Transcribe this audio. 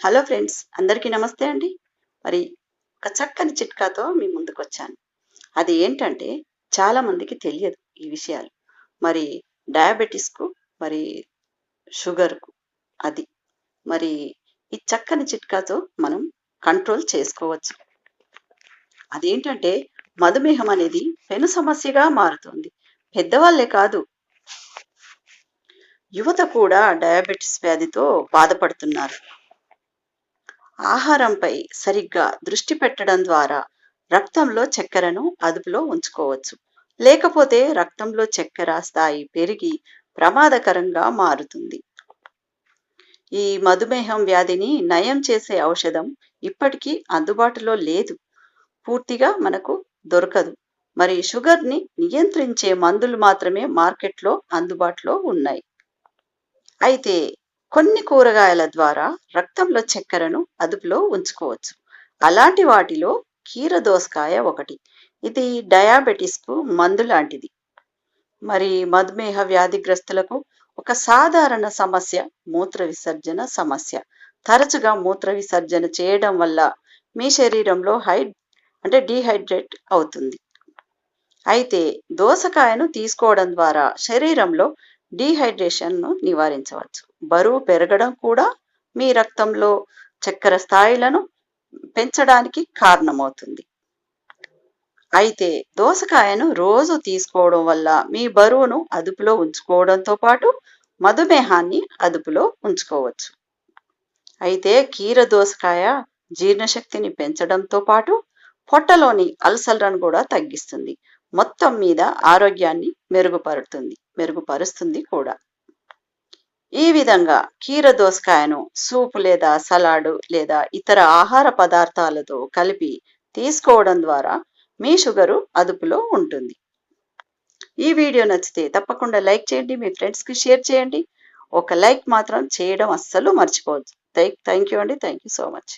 Hello friends అందరికీ నమస్తే అండి. మరి ఒక చక్కని చిట్కాతో మీ ముందుకు వచ్చాను అది ఏంటంటే చాలా మందికి తెలియదు ఈ విషయాలు. మరి డయాబెటీస్కు మరి షుగర్కు అది. మరి ఈ చక్కని చిట్కాతో మనం కంట్రోల్ చేసుకోవచ్చు. అదేంటంటే మధుమేహం అనేది పెను సమస్యగా మారుతుంది. పెద్దవాళ్ళే కాదు. యువత కూడా డయాబెటీస్ వ్యాధితో బాధపడుతున్నారు. ఆహారంపై సరిగ్గా దృష్టి పెట్టడం ద్వారా రక్తంలో చక్కెరను అదుపులో ఉంచుకోవచ్చు. లేకపోతే రక్తంలో చక్కెర స్థాయి పెరిగి ప్రమాదకరంగా మారుతుంది. ఈ మధుమేహం వ్యాధిని నయం చేసే ఔషధం ఇప్పటికీ అందుబాటులో లేదు. పూర్తిగా మనకు దొరకదు. మరి షుగర్ని నియంత్రించే మందులు మాత్రమే మార్కెట్లో అందుబాటులో ఉన్నాయి. అయితే కొన్ని కూరగాయల ద్వారా రక్తంలో చక్కెరను అదుపులో ఉంచుకోవచ్చు. అలాంటి వాటిలో కీర దోసకాయ ఒకటి. ఇది డయాబెటీస్కు మందు లాంటిది. మరి మధుమేహ వ్యాధిగ్రస్తులకు ఒక సాధారణ సమస్య మూత్ర విసర్జన సమస్య. తరచుగా మూత్ర విసర్జన చేయడం వల్ల మీ శరీరంలో హై అంటే డీహైడ్రేట్ అవుతుంది. అయితే దోసకాయను తీసుకోవడం ద్వారా శరీరంలో డీహైడ్రేషన్ను నివారించవచ్చు. బరువు పెరగడం కూడా మీ రక్తంలో చక్కెర స్థాయిలను పెంచడానికి కారణమవుతుంది. అయితే దోసకాయను రోజు తీసుకోవడం వల్ల మీ బరువును అదుపులో ఉంచుకోవడంతో పాటు మధుమేహాన్ని అదుపులో ఉంచుకోవచ్చు. అయితే కీర దోసకాయ జీర్ణశక్తిని పెంచడంతో పాటు పొట్టలోని అల్సర్లను కూడా తగ్గిస్తుంది. మొత్తం మీద ఆరోగ్యాన్ని మెరుగుపరుతుంది మెరుగుపరుస్తుంది కూడా. ఈ విధంగా కీర దోసకాయను సూప్ లేదా సలాడ్ లేదా ఇతర ఆహార పదార్థాలతో కలిపి తీసుకోవడం ద్వారా మీ షుగరు అదుపులో ఉంటుంది. ఈ వీడియో నచ్చితే తప్పకుండా లైక్ చేయండి మీ ఫ్రెండ్స్కి షేర్ చేయండి. ఒక లైక్ మాత్రం చేయడం అస్సలు మర్చిపోవద్దు. థ్యాంక్ యూ అండి. Thank you so much.